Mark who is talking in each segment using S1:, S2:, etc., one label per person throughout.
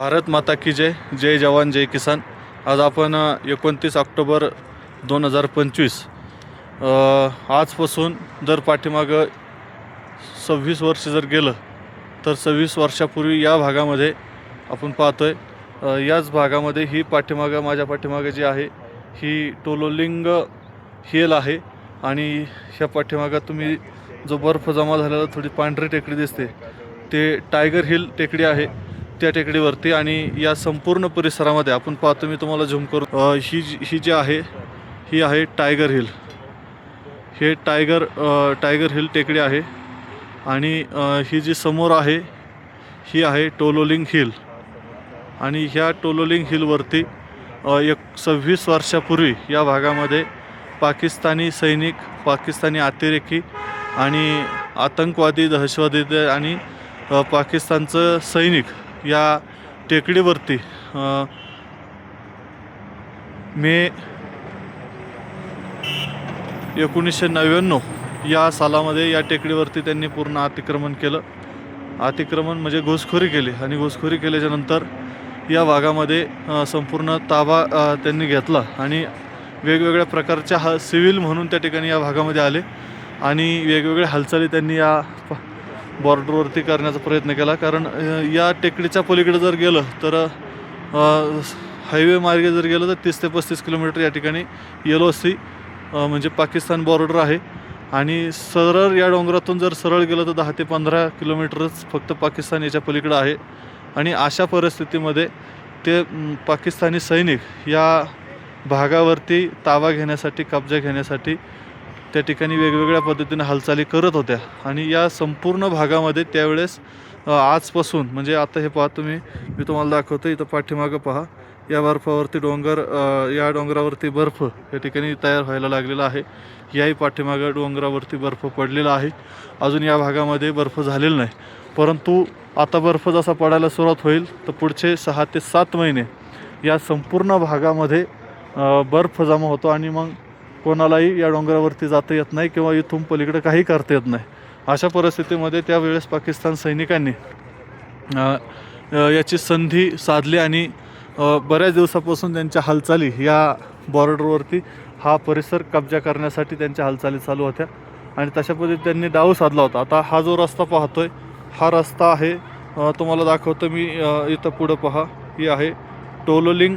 S1: भारत माता की जय जय जवान जय किसान. आज आपण एकोणतीस ऑक्टोबर दोन हजार पंचवीस आजपासून जर पाठीमागं सव्वीस वर्ष जर गेलं तर सव्वीस वर्षापूर्वी या भागामध्ये आपण पाहतो आहे याच भागामध्ये ही पाठीमागं माझ्या पाठीमागं जी आहे ही टोलोलिंग हिल आहे. आणि ह्या पाठीमागं तुम्ही जो बर्फ जमा झालेला थोडी पांढरी टेकडी दिसते ते टायगर हिल टेकडी आहे. त्या टेकडीवरती आणि या संपूर्ण परिसरामध्ये आपण पाहतो मी तुम्हाला झूम करू. ही जी ही जी आहे ही आहे टायगर हिल. हे टायगर टायगर हिल टेकडी आहे आणि ही जी समोर आहे ही आहे टोलोलिंग हिल. आणि ह्या टोलोलिंग हिलवरती एक सव्वीस वर्षापूर्वी या भागामध्ये पाकिस्तानी सैनिक पाकिस्तानी अतिरेकी आणि आतंकवादी दहशतवादी आणि पाकिस्तानचं सैनिक या टेकडीवरती मे एकोणीसशे नव्याण्णव या सालामध्ये या टेकडीवरती त्यांनी पूर्ण अतिक्रमण केलं. अतिक्रमण म्हणजे घुसखोरी केली आणि घुसखोरी केल्याच्यानंतर या भागामध्ये संपूर्ण ताबा त्यांनी घेतला आणि वेगवेगळ्या प्रकारच्या हा सिव्हिल म्हणून त्या ठिकाणी या भागामध्ये आले आणि वेगवेगळ्या हालचाली त्यांनी या बॉर्डरवरती करण्याचा प्रयत्न केला. कारण या टेकडीच्या पलीकडे जर गेलं तर हायवे मार्गे जर गेलं तर तीस ते पस्तीस किलोमीटर या ठिकाणी येलो सी म्हणजे पाकिस्तान बॉर्डर आहे. आणि सरळ या डोंगरातून जर सरळ गेलं तर दहा ते पंधरा किलोमीटरच फक्त पाकिस्तान याच्या पलीकडं आहे. आणि अशा परिस्थितीमध्ये ते पाकिस्तानी सैनिक या भागावरती ताबा घेण्यासाठी कब्जा घेण्यासाठी त्या ठिकाणी वेगवेगळ्या पद्धतीने हालचाली करत होत्या. आणि या संपूर्ण भागामध्ये त्यावेळेस आजपासून म्हणजे आता हे पहा तुम्ही मी तुम्हाला दाखवतो इथं पाठीमागं पहा. या बर्फावरती डोंगर या डोंगरावरती बर्फ या ठिकाणी तयार व्हायला लागलेला आहे. याही पाठीमागं डोंगरावरती बर्फ पडलेला आहे. अजून या भागामध्ये बर्फ झालेला नाही. परंतु आता बर्फ जसा पडायला सुरुवात होईल तर पुढचे सहा ते सात महिने या संपूर्ण भागामध्ये बर्फ जमा होतो आणि मग कोणालाही या डोंगरावरती जाता येत नाही किंवा इथून पलीकडे काही करता येत नाही. अशा परिस्थितीमध्ये त्यावेळेस पाकिस्तान सैनिकांनी याची संधी साधली आणि बऱ्याच दिवसापासून त्यांच्या हालचाली या बॉर्डरवरती हा परिसर कब्जा करण्यासाठी त्यांच्या हालचाली चालू होत्या. आणि तशा पद्धतीने त्यांनी डाव साधला होता. आता हा जो रस्ता पाहतोय हा रस्ता आहे तुम्हाला दाखवतो मी इथं पुढं पहा. ही आहे टोलोलिंग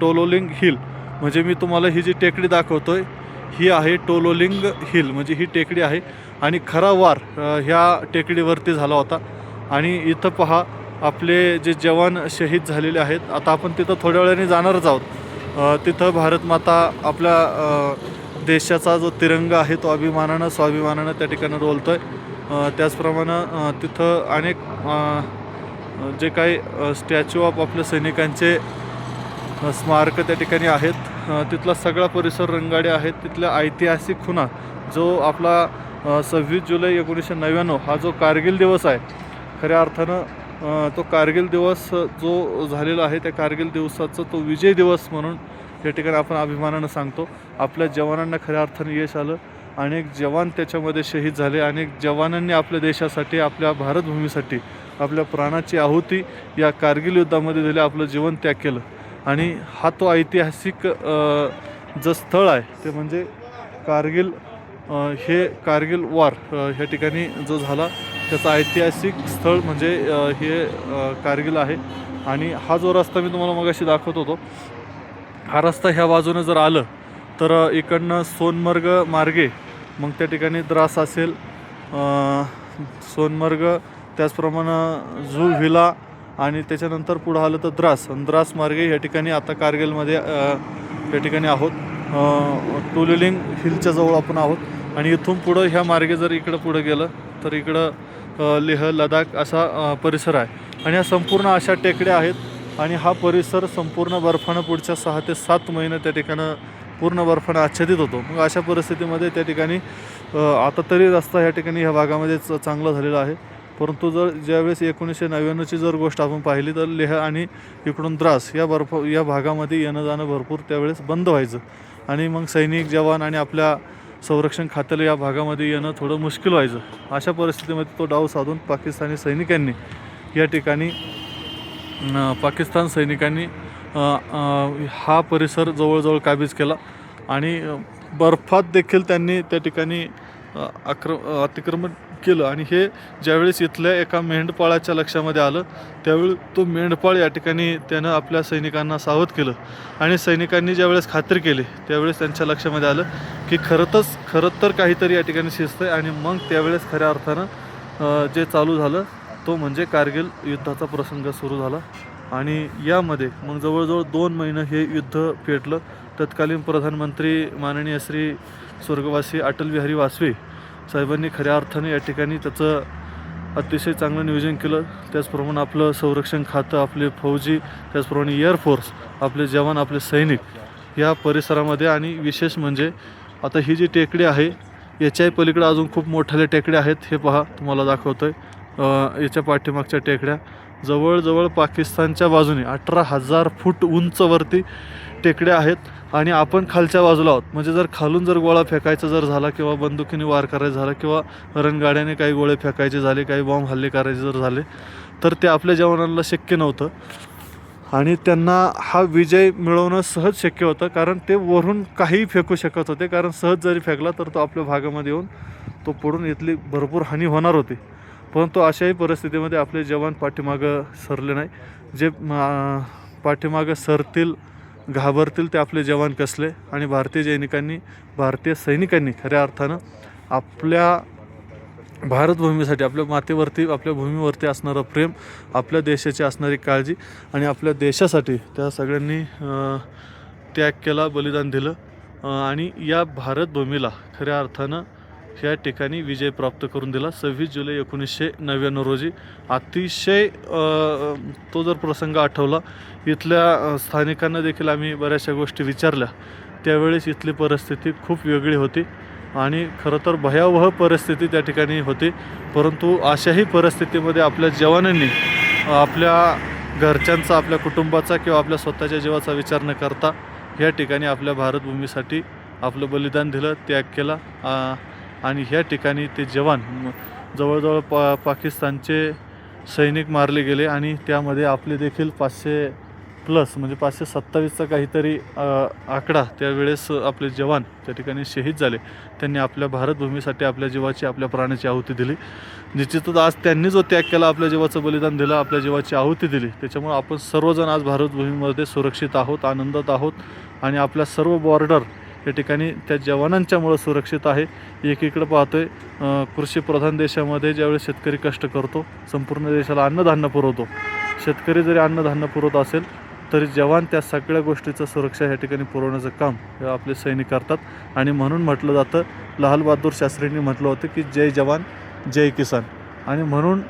S1: टोलोलिंग हिल. म्हणजे मी तुम्हाला ही जी टेकडी दाखवतो आहे ही आहे टोलोलिंग हिल. म्हणजे ही टेकडी आहे. आणि खरा वार ह्या टेकडीवरती झाला होता. आणि इथं पहा आपले जे जवान शहीद झालेले आहेत आता आपण तिथं थोड्या वेळाने जाणारच आहोत. तिथं भारत माता आपल्या देशाचा जो तिरंगा आहे तो अभिमानानं स्वाभिमानानं त्या ठिकाणी रोलतो आहे त्याचप्रमाणे तिथं अनेक जे काही स्टॅच्यू ऑफ आपल्या सैनिकांचे स्मारकं त्या ठिकाणी आहेत. तिथला सगळा परिसर रंगाडे आहेत तिथल्या ऐतिहासिक खुणा जो आपला सव्वीस जुलै एकोणीसशे नव्याण्णव हा जो कारगिल दिवस आहे खऱ्या अर्थानं तो कारगिल दिवस जो झालेला आहे त्या कारगिल दिवसाचा तो विजय दिवस म्हणून या ठिकाणी आपण अभिमानानं सांगतो. आपल्या जवानांना खऱ्या अर्थानं यश आलं. अनेक जवान त्याच्यामध्ये शहीद झाले. अनेक जवानांनी आपल्या देशासाठी आपल्या भारतभूमीसाठी आपल्या प्राणाची आहुती या कारगिल युद्धामध्ये दिली. आपलं जीवन त्याग केलं. आणि हा तो ऐतिहासिक जे जो स्थळ आहे ते म्हणजे कारगिल हे कारगिल वार ह्या ठिकाणी जो झाला त्याचा ऐतिहासिक स्थळ म्हणजे हे कारगिल आहे. आणि हा जो रस्ता मी तुम्हाला मगाशी दाखवत होतो हा रस्ता ह्या बाजूने जर आलं तर इकडनं सोनमर्ग मार्गे मग त्या ठिकाणी द्रास असेल सोनमर्ग त्याचप्रमाणे झू व्हिला आणि त्याच्यानंतर पुढं आलं तर द्रास. द्रास मार्गे या ठिकाणी आता कारगिलमध्ये या ठिकाणी आहोत. अ, टुलिलिंग हिलच्या जवळ आपण आहोत. आणि इथून पुढं ह्या मार्गे जर इकडं पुढं गेलं तर इकडं लेह लडाख असा परिसर आहे. आणि ह्या संपूर्ण अशा टेकड्या आहेत. आणि हा परिसर संपूर्ण बर्फानं पुढच्या सहा ते सात महिने त्या ठिकाणं पूर्ण बर्फानं आच्छादित होतो. मग अशा परिस्थितीमध्ये त्या ठिकाणी आता तरी रस्ता ह्या ठिकाणी ह्या भागामध्ये च- चांगला झालेला आहे. परंतु जर ज्यावेळेस एकोणीसशे नव्याण्णवची जर गोष्ट आपण पाहिली तर लेह आणि इकडून द्रास या बर्फ या भागामध्ये येणं जाणं भरपूर त्यावेळेस बंद व्हायचं. आणि मग सैनिक जवान आणि आपल्या संरक्षण खात्याला या भागामध्ये येणं थोडं मुश्किल व्हायचं. अशा परिस्थितीमध्ये तो डाव साधून पाकिस्तानी सैनिकांनी या ठिकाणी पाकिस्तान सैनिकांनी हा परिसर जवळजवळ काबीज केला. आणि बर्फात देखील त्यांनी त्या ठिकाणी आक्र अतिक्रमण केलं आणि हे ज्यावेळेस इथल्या एका मेंढपाळाच्या लक्षामध्ये आलं त्यावेळी तो मेंढपाळ या ठिकाणी त्यानं आपल्या सैनिकांना सावध केलं आणि सैनिकांनी ज्यावेळेस खात्री केली त्यावेळेस त्यांच्या लक्षामध्ये आलं की खरंच खरं तर काहीतरी या ठिकाणी शिस्त आहे आणि मग त्यावेळेस खऱ्या अर्थानं जे चालू झालं तो म्हणजे कारगिल युद्धाचा प्रसंग सुरू झाला. आणि यामध्ये मग जवळजवळ दोन महिने हे युद्ध पेटलं. तत्कालीन प्रधानमंत्री माननीय श्री स्वर्गवासी अटल बिहारी वाजपेयी साहेबांनी खऱ्या अर्थाने या ठिकाणी त्याचं अतिशय चांगलं नियोजन केलं. त्याचप्रमाणे आपलं संरक्षण खातं आपले फौजी त्याचप्रमाणे एअरफोर्स आपले जवान आपले सैनिक या परिसरामध्ये आणि विशेष म्हणजे आता ही जी टेकडी आहे याच्याही पलीकडे अजून खूप मोठाले टेकड्या आहेत हे पहा तुम्हाला दाखवतो आहे याच्या पाठीमागच्या टेकड्या. जवळजवळ पाकिस्तानच्या बाजूने अठरा हजार फूट उंचवरती टेकड्या आहेत. आणि आपण खालच्या बाजूला आहोत. म्हणजे जर खालून जर गोळा फेकायचा जर झाला किंवा बंदुकीने वार करायचा झाला किंवा रणगाड्याने काही गोळे फेकायचे झाले काही बॉम्ब हल्ले करायचे जर झाले तर ते आपल्या जवानांना शक्य नव्हतं. आणि त्यांना हा विजय मिळवणं सहज शक्य होतं कारण ते वरून काहीही फेकू शकत होते. कारण सहज जरी फेकला तर तो आपल्या भागामध्ये येऊन तो पडून इथली भरपूर हानी होणार होती. परंतु अशाही परिस्थितीमध्ये आपले जवान पाठीमागं सरले नाही. जे पाठीमागं सरतील घाबरतील ते आपले जवान कसले? आणि भारतीय सैनिकांनी भारतीय सैनिकांनी खऱ्या अर्थानं आपल्या भारतभूमीसाठी आपल्या मातेवरती आपल्या भूमीवरती असणारं प्रेम आपल्या देशाची असणारी काळजी आणि आपल्या देशासाठी त्या सगळ्यांनी त्याग केला बलिदान दिलं. आणि या भारतभूमीला खऱ्या अर्थानं ह्या ठिकाणी विजय प्राप्त करून दिला. सव्वीस जुलै एकोणीसशे नव्याण्णव रोजी अतिशय तो जर प्रसंग आठवला इथल्या स्थानिकांना देखील आम्ही बऱ्याचशा गोष्टी विचारल्या. त्यावेळेस इथली परिस्थिती खूप वेगळी होती आणि खरं तर भयावह परिस्थिती त्या ठिकाणी होती. परंतु अशाही परिस्थितीमध्ये आपल्या जवानांनी आपल्या घरच्यांचा आपल्या कुटुंबाचा किंवा आपल्या स्वतःच्या जीवाचा विचार न करता ह्या ठिकाणी आपल्या भारतभूमीसाठी आपलं बलिदान दिलं त्याग केला. आणि ह्या ठिकाणी ते जवान जवळजवळ पा पाकिस्तानचे सैनिक मारले गेले आणि त्यामध्ये आपले देखील पाचशे प्लस म्हणजे पाचशे सत्तावीसचा काहीतरी आकडा त्यावेळेस आपले जवान त्या ठिकाणी शहीद झाले. त्यांनी आपल्या भारतभूमीसाठी आपल्या जीवाची आपल्या प्राणाची आहुती दिली. निश्चितच आज त्यांनी जो त्याग केला आपल्या जीवाचं बलिदान दिलं आपल्या जीवाची आहुती दिली. त्याच्यामुळे आपण सर्वजण आज भारतभूमीमध्ये सुरक्षित आहोत आनंदात आहोत आणि आपल्या सर्व बॉर्डर या ठिकाणी त्या जवानांच्यामुळं सुरक्षित आहे. एकीकडे पाहतोय कृषीप्रधान देशामध्ये ज्यावेळेस शेतकरी कष्ट करतो संपूर्ण देशाला अन्नधान्य पुरवतो. शेतकरी जरी अन्नधान्य पुरवत असेल तरी जवान त्या सगळ्या गोष्टीचं सुरक्षा या ठिकाणी पुरवण्याचं काम हे आपले सैनिक करतात. आणि म्हणून म्हटलं जातं लालबहादूर शास्त्रींनी म्हटलं होतं की जय जवान जय किसान. आणि म्हणून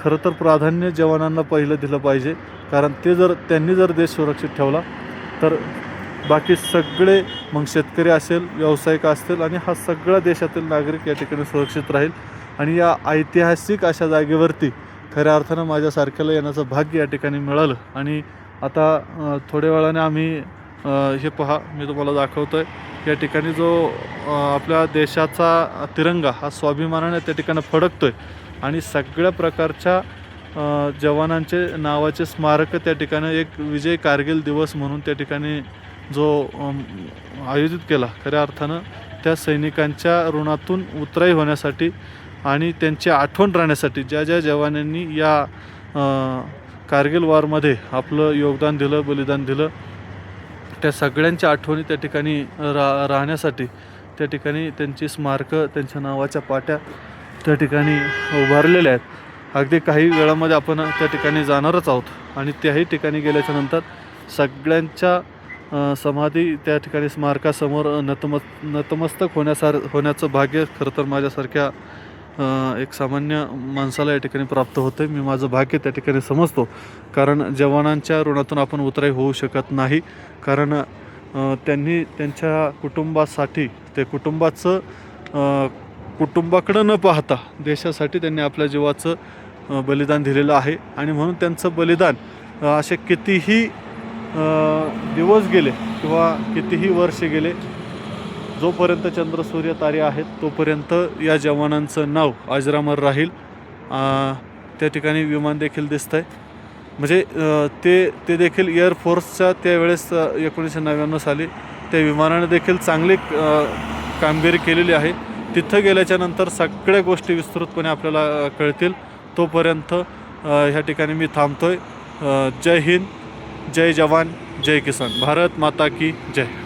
S1: खरं तर प्राधान्य जवानांना पहिलं दिलं पाहिजे. कारण ते जर त्यांनी जर देश सुरक्षित ठेवला तर बाकी सगळे मग शेतकरी असेल व्यावसायिक असतील आणि हा सगळा देशातील नागरिक या ठिकाणी सुरक्षित राहील. आणि या ऐतिहासिक अशा जागेवरती खऱ्या अर्थानं माझ्यासारख्याला येण्याचं भाग्य या ठिकाणी मिळालं. आणि आता थोड्या वेळाने आम्ही हे पहा मी तुम्हाला दाखवतो आहे या ठिकाणी जो आपल्या देशाचा तिरंगा हा स्वाभिमानाने त्या ठिकाणी फडकतो आहे आणि सगळ्या प्रकारच्या जवानांचे नावाचे स्मारक त्या ठिकाणी एक विजय कारगिल दिवस म्हणून त्या ठिकाणी जो आयोजित केला खऱ्या अर्थानं त्या सैनिकांच्या ऋणातून उतराई होण्यासाठी आणि त्यांची आठवण राहण्यासाठी ज्या ज्या जवानांनी या कारगिल वारमध्ये आपलं योगदान दिलं बलिदान दिलं त्या सगळ्यांच्या आठवणी त्या ठिकाणी रा राहण्यासाठी त्या ठिकाणी त्यांची स्मारकं त्यांच्या नावाच्या पाट्या त्या ठिकाणी उभारलेल्या आहेत. अगदी काही वेळामध्ये आपण त्या ठिकाणी जाणारच आहोत आणि त्याही ठिकाणी गेल्याच्यानंतर सगळ्यांच्या समाधी त्या ठिकाणी स्मारकासमोर नतम नतमस्तक होण्यासार होण्याचं भाग्य खरं तर माझ्यासारख्या एक सामान्य माणसाला या ठिकाणी प्राप्त होते मी माझं भाग्य त्या ठिकाणी समजतो. कारण जवानांच्या ऋणातून आपण उतराई होऊ शकत नाही. कारण त्यांनी त्यांच्या कुटुंबासाठी ते कुटुंबाचं कुटुंबाकडं न पाहता देशासाठी त्यांनी आपल्या जीवाचं बलिदान दिलेलं आहे. आणि म्हणून त्यांचं बलिदान असे कितीही दिवस गेले किंवा कितीही वर्ष गेले जोपर्यंत चंद्र सूर्य तारे आहेत तोपर्यंत या जवानांचं नाव अजरामर राहील. त्या ठिकाणी विमान देखील दिसतं आहे म्हणजे ते ते देखील एअरफोर्सच्या त्यावेळेस एकोणीसशे नव्याण्णव साली त्या विमानाने देखील चांगली कामगिरी केलेली आहे. तिथं गेल्याच्यानंतर सगळ्या गोष्टी विस्तृतपणे आपल्याला कळतील. तोपर्यंत ह्या ठिकाणी मी थांबतो आहे जय हिंद. जय जवान जय किसान। भारत माता की जय।